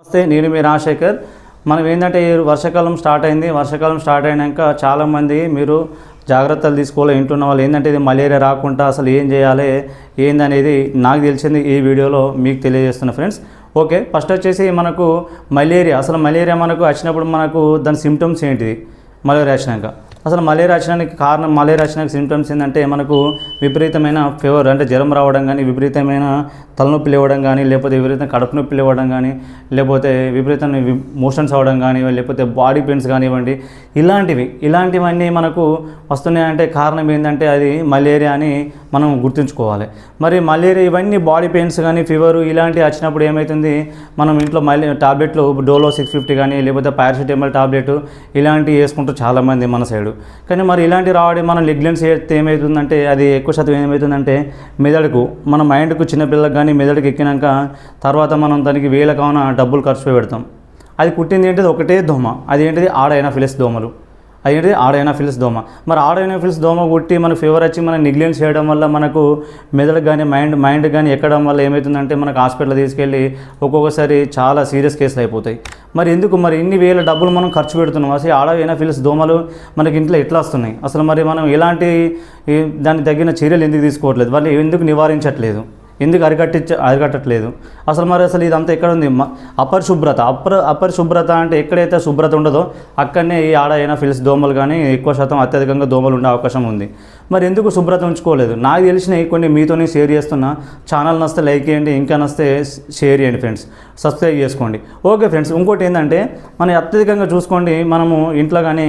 నమస్తే నేను మీ రాజశేఖర్. మనం ఏంటంటే వర్షాకాలం స్టార్ట్ అయింది. వర్షాకాలం స్టార్ట్ అయినాక చాలామంది మీరు జాగ్రత్తలు తీసుకోవాలి ఇంటున్న వాళ్ళు ఏంటంటే ఇది మలేరియా రాకుండా అసలు ఏం చేయాలి ఏందనేది నాకు తెలిసింది ఈ వీడియోలో మీకు తెలియజేస్తున్నా ఫ్రెండ్స్. ఓకే ఫస్ట్ వచ్చేసి మనకు మలేరియా. అసలు మలేరియా మనకు వచ్చినప్పుడు మనకు దాని సిమ్టమ్స్ ఏంటిది? మలేరియా వచ్చినాక. అసలు మలేరియా వచ్చడానికి కారణం మలేరియా వచ్చినాక సిమ్టమ్స్ ఏంటంటే మనకు విపరీతమైన ఫీవర్ అంటే జ్వరం రావడం కానీ విపరీతమైన తలనొప్పి లేవడం కానీ లేకపోతే విపరీతం కడుపు నొప్పి లేవడం కానీ లేకపోతే విపరీతమైన మోషన్స్ అవ్వడం కానీ లేకపోతే బాడీ పెయిన్స్ కానివ్వండి ఇలాంటివి ఇలాంటివన్నీ మనకు వస్తున్నాయంటే కారణం ఏంటంటే అది మలేరియా అని మనం గుర్తుంచుకోవాలి. మరి మలేరియా ఇవన్నీ బాడీ పెయిన్స్ కానీ ఫీవర్ ఇలాంటివి వచ్చినప్పుడు ఏమవుతుంది మనం ఇంట్లో మళ్ళీ టాబ్లెట్లు డోలో సిక్స్ ఫిఫ్టీ కానీ లేకపోతే పారాసిటమాల్ టాబ్లెట్ ఇలాంటివి వేసుకుంటారు చాలామంది మన సైడు కానీ మరి ఇలాంటి రావడం మనం నెగ్లెన్స్ చేస్తే ఏమవుతుందంటే అది ఎక్కువ శాతం ఏమవుతుందంటే మెదడుకు మన మైండ్కు చిన్నపిల్లలకు కానీ మెదడుకు ఎక్కినాక తర్వాత మనం దానికి వేల కావున డబ్బులు ఖర్చు పెడతాం. అది పుట్టింది ఏంటిది? ఒకటే దోమ. అది ఏంటిది? ఆడైనా ఫిలిస్ దోమలు. అదేంటిది ఏంటిది? ఆడైనాఫిల్స్ దోమ. మరి ఆడైనాఫిల్స్ దోమ కొట్టి మనకు ఫీవర్ వచ్చి మనం నెగ్లెన్స్ చేయడం వల్ల మనకు మెదడు కానీ మైండ్ మైండ్ కానీ ఎక్కడం వల్ల ఏమవుతుందంటే మనకు హాస్పిటల్ తీసుకెళ్ళి ఒక్కొక్కసారి చాలా సీరియస్ కేసులు అయిపోతాయి. మరి ఎందుకు మరి ఇన్ని వేల డబ్బులు మనం ఖర్చు పెడుతున్నాం? అసలు ఆడైనాఫిల్స్ దోమలు మనకి ఇంట్లో ఎట్లా వస్తున్నాయి? అసలు మరి మనం ఎలాంటి దానికి తగిన చర్యలు ఎందుకు తీసుకోవట్లేదు? వాళ్ళు ఎందుకు నివారించట్లేదు? ఎందుకు అరికట్టించ అరికట్టట్లేదు? అసలు మరి అసలు ఇదంతా ఎక్కడ ఉంది అపరిశుభ్రత. అపర అపరిశుభ్రత అంటే ఎక్కడైతే శుభ్రత ఉండదో అక్కడనే ఈ ఆడ అయినా ఫిల్స్ దోమలు కానీ ఎక్కువ శాతం అత్యధికంగా దోమలు ఉండే అవకాశం ఉంది. మరి ఎందుకు శుభ్రత ఉంచుకోలేదు? నాకు తెలిసినవి కొన్ని మీతోనే షేర్ చేస్తున్న. ఛానల్ నస్తే లైక్ చేయండి ఇంకా నస్తే షేర్ చేయండి ఫ్రెండ్స్. సబ్స్క్రైబ్ చేసుకోండి. ఓకే ఫ్రెండ్స్ ఇంకోటి ఏంటంటే మనం అత్యధికంగా చూసుకోండి మనము ఇంట్లో కానీ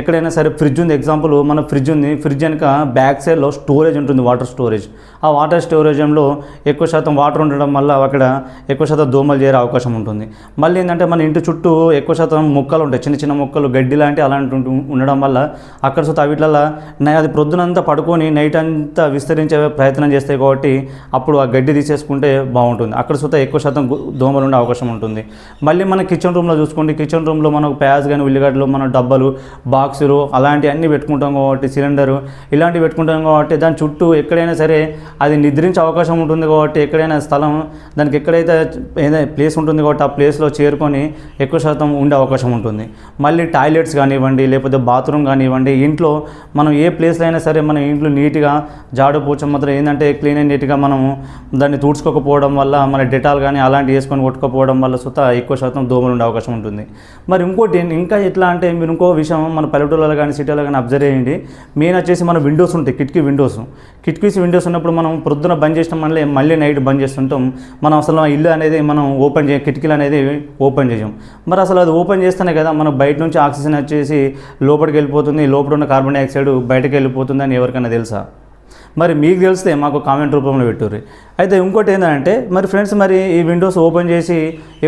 ఎక్కడైనా సరే ఫ్రిడ్జ్ ఉంది. ఎగ్జాంపుల్ మన ఫ్రిడ్జ్ ఉంది. ఫ్రిడ్జ్ వెనుక బ్యాక్ సైడ్లో స్టోరేజ్ ఉంటుంది వాటర్ స్టోరేజ్. ఆ వాటర్ స్టోరేజ్లో ఎక్కువ శాతం వాటర్ ఉండడం వల్ల అక్కడ ఎక్కువ శాతం దోమలు చేరే అవకాశం ఉంటుంది. మళ్ళీ ఏంటంటే మన ఇంటి చుట్టూ ఎక్కువ శాతం మొక్కలు ఉంటాయి. చిన్న చిన్న మొక్కలు గడ్డి లాంటి అలాంటి ఉండడం వల్ల అక్కడ సుత వీటిలలో నై- అది ప్రొద్దునంతా పడుకొని నైట్ అంతా విస్తరించే ప్రయత్నం చేస్తాయి కాబట్టి అప్పుడు ఆ గడ్డి తీసేసుకుంటే బాగుంటుంది. అక్కడ సుత ఎక్కువ శాతం దోమలు ఉండే అవకాశం ఉంటుంది. మళ్ళీ మన కిచెన్ రూమ్లో చూసుకోండి. కిచెన్ రూమ్లో మనకు ప్యాజ్ కానీ ఉల్లిగడ్డలు మన డబ్బాలు బాక్సులు అలాంటివన్నీ పెట్టుకుంటాం కాబట్టి సిలిండరు ఇలాంటివి పెట్టుకుంటాం కాబట్టి దాని చుట్టూ ఎక్కడైనా సరే అది నిద్రించే అవకాశం ఉంటుంది. కాబట్టి ఎక్కడైనా స్థలం దానికి ఎక్కడైతే ఏదైనా ప్లేస్ ఉంటుంది కాబట్టి ఆ ప్లేస్లో చేరుకొని ఎక్కువ శాతం ఉండే అవకాశం ఉంటుంది. మళ్ళీ టాయిలెట్స్ కానివ్వండి లేకపోతే బాత్రూమ్ కానివ్వండి ఇంట్లో మనం ఏ ప్లేస్లో అయినా సరే మనం ఇంట్లో నీట్గా జాడు పూచ మాత్రం ఏంటంటే క్లీన్ అండ్ నీట్గా మనం దాన్ని తుడుచుకోకపోవడం వల్ల మన డెటాల్ కానీ అలాంటివి వేసుకొని కొట్టుకోపోవడం వల్ల సుత ఎక్కువ శాతం దోమలు ఉండే అవకాశం ఉంటుంది. మరి ఇంకోటి ఇంకా ఎట్లా అంటే మీరు ఇంకో విషయం మన పల్లెటూళ్ళలో కానీ సిటీలో కానీ అబ్జర్వ్ చేయండి. మెయిన్ వచ్చేసి మన విండోస్ ఉంటాయి కిటికీ విండోస్ కిటికీస్ విండోస్ ఉన్నప్పుడు మనం ప్రొద్దున బంద్ చేసిన మళ్ళీ మళ్ళీ నైట్ బంద్ చేస్తుంటాం. మనం అసలు ఇల్లు అనేది మనం ఓపెన్ చేయ కిటికీలు అనేది ఓపెన్ చేయం. మరి అసలు అది ఓపెన్ చేస్తేనే కదా మనం బయట నుంచి ఆక్సిజన్ వచ్చేసి లోపలికి వెళ్ళిపోతుంది. లోపల ఉన్న కార్బన్ డైఆక్సైడ్ బయటకు వెళ్ళిపోతుంది అని ఎవరికైనా తెలుసా? మరి మీకు తెలిస్తే మాకు కామెంట్ రూపంలో పెట్టుర్రి. అయితే ఇంకోటి ఏంటంటే మరి ఫ్రెండ్స్ మరి ఈ విండోస్ ఓపెన్ చేసి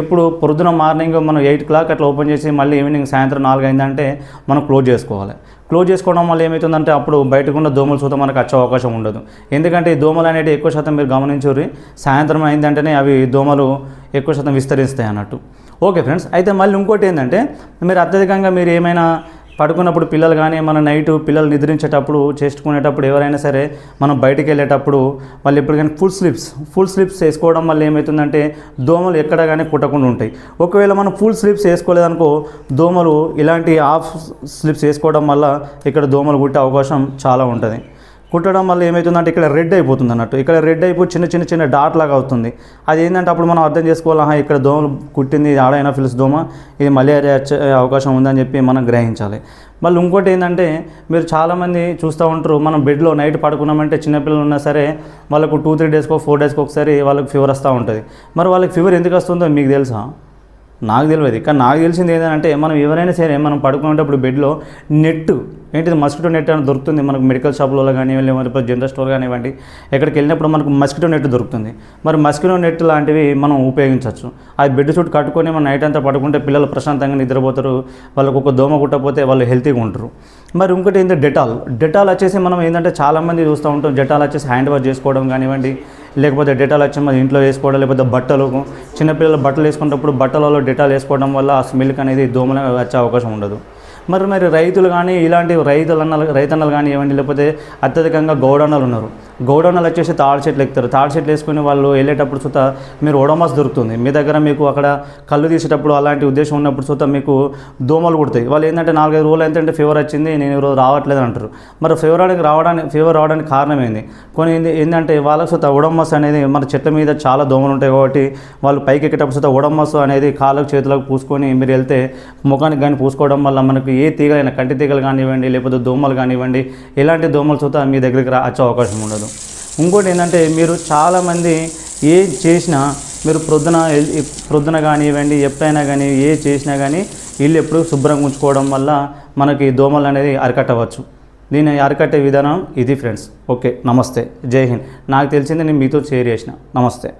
ఎప్పుడు పొద్దున మార్నింగ్ మనం ఎయిట్ క్లాక్ అట్లా ఓపెన్ చేసి మళ్ళీ ఈవినింగ్ సాయంత్రం నాలుగు అయిందంటే మనం క్లోజ్ చేసుకోవాలి. క్లోజ్ చేసుకోవడం వల్ల ఏమవుతుందంటే అప్పుడు బయటకు ఉన్న దోమలు చూద్దాం మనకు వచ్చే అవకాశం ఉండదు. ఎందుకంటే ఈ దోమలు అనేవి ఎక్కువ శాతం మీరు గమనించుర్రి సాయంత్రం అయిందంటేనే అవి దోమలు ఎక్కువ శాతం విస్తరిస్తాయి అన్నట్టు. ఓకే ఫ్రెండ్స్ అయితే మళ్ళీ ఇంకోటి ఏంటంటే మీరు అత్యధికంగా మీరు ఏమైనా పడుకున్నప్పుడు పిల్లలు కానీ మన నైట్ పిల్లలు నిద్రించేటప్పుడు చేసుకునేటప్పుడు ఎవరైనా సరే మనం బయటికి వెళ్ళేటప్పుడు వాళ్ళు ఎప్పటికైనా ఫుల్ స్లిప్స్ ఫుల్ స్లిప్స్ వేసుకోవడం వల్ల ఏమవుతుందంటే దోమలు ఎక్కడ కానీ కుట్టకుండా ఉంటాయి. ఒకవేళ మనం ఫుల్ స్లిప్స్ వేసుకోలేదనుకో దోమలు ఇలాంటి హాఫ్ స్లిప్స్ వేసుకోవడం వల్ల ఇక్కడ దోమలు కుట్టే అవకాశం చాలా ఉంటుంది. కుట్టడం వల్ల ఏమవుతుందంటే ఇక్కడ రెడ్ అయిపోతుంది అన్నట్టు. ఇక్కడ రెడ్ అయిపోయి చిన్న చిన్న చిన్న డాట్ లాగా అవుతుంది. అది ఏంటంటే అప్పుడు మనం అర్థం చేసుకోవాలి ఇక్కడ దోమలు కుట్టింది ఆడైనా ఫిల్స్ దోమ ఇది మలేరియా వచ్చే అవకాశం ఉందని చెప్పి మనం గ్రహించాలి. మళ్ళీ ఇంకోటి ఏంటంటే మీరు చాలామంది చూస్తూ ఉంటారు మనం బెడ్లో నైట్ పడుకున్నామంటే చిన్నపిల్లలు ఉన్నా సరే వాళ్ళకు టూ త్రీ డేస్కో ఫోర్ డేస్కి ఒకసారి వాళ్ళకి ఫీవర్ వస్తూ ఉంటుంది. మరి వాళ్ళకి ఫీవర్ ఎందుకు వస్తుందో మీకు తెలుసా? నాకు తెలియదు. కానీ నాకు తెలిసింది ఏంటంటే మనం ఎవరైనా సరే మనం పడుకునేటప్పుడు బెడ్లో నెట్ ఏంటిది మస్కిటో నెట్ అని దొరుకుతుంది మనకు మెడికల్ షాపులలో కానివ్వండి లేకపోతే జనరల్ స్టోర్ కానివ్వండి ఎక్కడికి వెళ్ళినప్పుడు మనకు మస్కిటో నెట్ దొరుకుతుంది. మరి మస్కిటో నెట్ లాంటివి మనం ఉపయోగించవచ్చు. ఆ బెడ్ షూట్ కట్టుకొని మనం నైట్ అంతా పడుకుంటే పిల్లలు ప్రశాంతంగా నిద్రపోతారు వాళ్ళకు ఒక దోమ కుట్టకపోతే వాళ్ళు హెల్తీగా ఉంటారు మరి ఇంకోటి ఏంటంటే డెటాల్ డెటాల్ వచ్చేసి మనం ఏంటంటే చాలామంది చూస్తూ ఉంటాం డెటాల్ వచ్చేసి హ్యాండ్ వాష్ చేసుకోవడం కానివ్వండి లేకపోతే డెటాల్ వచ్చి మన ఇంట్లో వేసుకోవడం లేకపోతే బట్టలు చిన్నపిల్లలు బట్టలు వేసుకున్నప్పుడు బట్టలలో డెటాల్ వేసుకోవడం వల్ల ఆ స్మెల్కి అనేది దోమలు వచ్చే అవకాశం ఉండదు. మరి మరి రైతులు కానీ ఇలాంటి రైతులు అన్నలు రైతన్నలు కానీ ఇవ్వండి లేకపోతే అత్యధికంగా గౌడన్నలు ఉన్నారు. గోడౌన్లు వచ్చేసి తాడు చెట్లు ఎక్కుతారు. తాడు చెట్లు వేసుకుని వాళ్ళు వెళ్ళేటప్పుడు చూత మీరు ఓడోమాస్ దొరుకుతుంది. మీ దగ్గర మీకు అక్కడ కళ్ళు తీసేటప్పుడు అలాంటి ఉద్దేశం ఉన్నప్పుడు చూత మీకు దోమలు కుడతాయి. వాళ్ళు ఏంటంటే నాలుగైదు రోజులు ఏంటంటే ఫీవర్ వచ్చింది నేను ఈరోజు రావట్లేదు అంటారు. మరి ఫీవర్ రావడానికి రావడానికి ఫీవర్ రావడానికి కారణం ఏంది? కొన్ని ఏంటంటే వాళ్ళకి చూత ఓడోమాస్ అనేది మన చెట్ల మీద చాలా దోమలు ఉంటాయి కాబట్టి వాళ్ళు పైకి ఎక్కేటప్పుడు చూత ఓడోమాస్ అనేది కాళ్ళకు చేతులకు పూసుకొని మీరు వెళ్తే ముఖానికి కానీ పూసుకోవడం వల్ల మనకు ఏ తీగలైనా కంటి తీగలు కానివ్వండి లేకపోతే దోమలు కానివ్వండి ఎలాంటి దోమలు చూత మీ దగ్గరికి రా వచ్చే అవకాశం ఉండదు. ఇంకోటి ఏంటంటే మీరు చాలామంది ఏ చేసినా మీరు ప్రొద్దున ప్రొద్దున కానివ్వండి ఎప్పుడైనా కానీ ఏ చేసినా కానీ ఇల్లు ఎప్పుడు శుభ్రంగా ఉంచుకోవడం వల్ల మనకి దోమలు అనేది అరికట్టవచ్చు. దీన్ని అరికట్టే విధానం ఇది ఫ్రెండ్స్. ఓకే నమస్తే. జై హింద్. నాకు తెలిసింది నేను మీతో షేర్ చేసిన. నమస్తే.